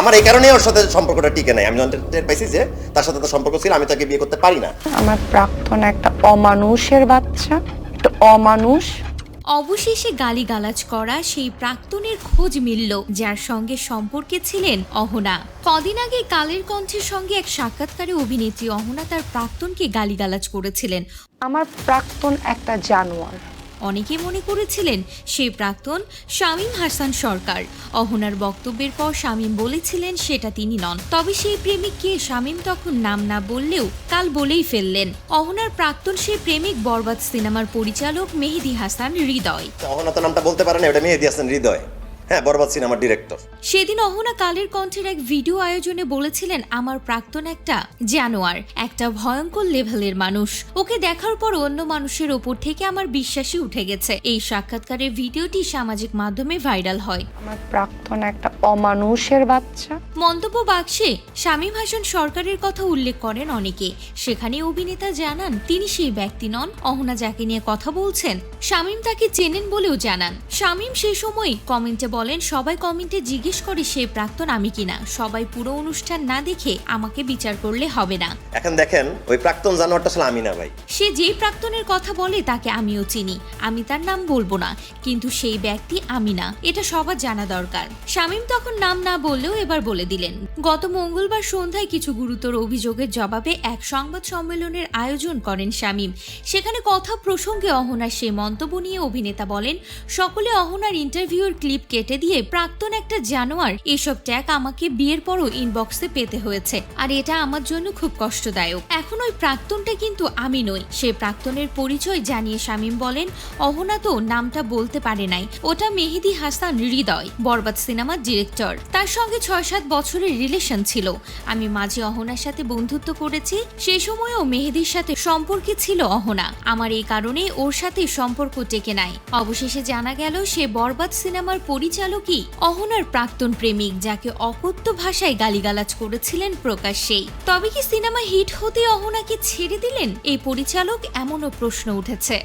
আমার এই কারণেই ওর সাথে সম্পর্কটা টিকে নাই। আমি যখন টের পাইছি যে তার সাথে তো সম্পর্ক ছিল আমি তাকে বিয়ে করতে পারি না। আমার প্রাক্তন একটা অমানুষের বাচ্চা একটা অমানুষ। অবশেষে গালিগালাজ করা সেই প্রাক্তনের খোঁজ মিলল যার সঙ্গে সম্পর্কে ছিলেন অহনা। কদিন আগে কালের কণ্ঠের সঙ্গে এক সাক্ষাৎকারে অভিনেত্রী অহনা তার প্রাক্তনকে গালিগালাজ করেছিলেন। আমার প্রাক্তন একটা জানোয়ার। অনেকে মনে করেছিলেন সে প্রাক্তন শামীম হাসান সরকার। অহনার বক্তব্যের পর শামীম বলেছিলেন সেটা তিনি নন। তবে সেই প্রেমিককে শামীম তখন নাম না বললেও কাল বলেই ফেললেন। অহনার প্রাক্তন সেই প্রেমিক বরবাদ সিনেমার পরিচালক মেহেদি হাসান হৃদয়। অহনা তো নামটা বলতে পারেন এটা মেহেদি হাসান হৃদয়। হ্যাঁ বরবাদ সিনেমার ডিরেক্টর সেদিন অহনা কালের কণ্ঠের এক ভিডিও আয়োজনে বলেছিলেন আমার প্রাক্তন একটা জানোয়ার একটা ভয়ঙ্কর লেভেলের মানুষ। ওকে দেখার পর অন্য মানুষের ওপর থেকে আমার বিশ্বাসই উঠে গেছে। এই সাক্ষাৎকারের ভিডিওটি সামাজিক মাধ্যমে ভাইরাল হয়। আমার প্রাক্তন একটা অমানুষের বাচ্চা। মন্তব্য বাক্সে শামীম হাসান সরকারের কথা উল্লেখ করেন অনেকে। সেখানে অভিনেতা জানান তিনি সেই ব্যক্তি নন। অহনা যাকে নিয়ে কথা বলছেন শামীম তাকে চেনেন বলেও জানান। শামীম সে সময় কমেন্টে বলেন সবাই কমেন্টে জিজ্ঞেস করে সে প্রাক্তন আমি কিনা। সবাই পুরো অনুষ্ঠান না দেখে আমাকে বিচার করলে হবে না। এখন দেখেন ওই প্রাক্তন জানোয়ারটা আসলে আমি না ভাই। সে যেই প্রাক্তনের কথা বলে তাকে আমিও চিনি। আমি তার নাম বলব না কিন্তু সেই ব্যক্তি আমি না। এটা সবার জানা দরকার। শামীম তখন নাম না বললেও এবার বলে দিলেন গত মঙ্গলবার সন্ধ্যায় কিছু গুরুতর অভিযোগের জবাবে এক সংবাদ সম্মেলনের আয়োজন করেন শামীম। সেখানে কথা প্রসঙ্গে অহনার সে মন্তব্য নিয়ে অভিনেতা বলেন সকলে অহনার ইন্টারভিউর ক্লিপ কেটে দিয়ে প্রাক্তন একটা জানোয়ার এসব ট্যাগ আমাকে বিয়ের পরও ইনবক্সে পেতে হয়েছে। আর এটা আমার জন্য খুব কষ্টদায়ক। এখন ওই প্রাক্তনটা কিন্তু আমি নই। সে প্রাক্তনের পরিচয় জানিয়ে শামীম বলেন, অহনা তো নামটা বলতে পারে নাই। ওটা মেহেদি হাসান হৃদয়, বরবাদ সিনেমার ডিরেক্টর। তার সঙ্গে ছয় সাত বছরের রিলেশন ছিল। আমি মাঝে অহনার সাথে বন্ধুত্ব করেছি। সেই সময়ও মেহেদির সাথে সম্পর্কে ছিল অহনা। আমার এই কারণে ওর সাথে সম্পর্ক টেকে নাই। অবশেষে জানা গেল, সে বরবাদ সিনেমার পরিচালকই অহনার প্রাক্তন প্রেমিক, যাকে অকথ্য ভাষায় গালিগালাজ করেছিলেন প্রকাশ্যেই তবে কি সিনেমা হিট হতে অহনাকে ছেড়ে দিলেন? এই পরিচালক এমনও প্রশ্ন উঠেছে।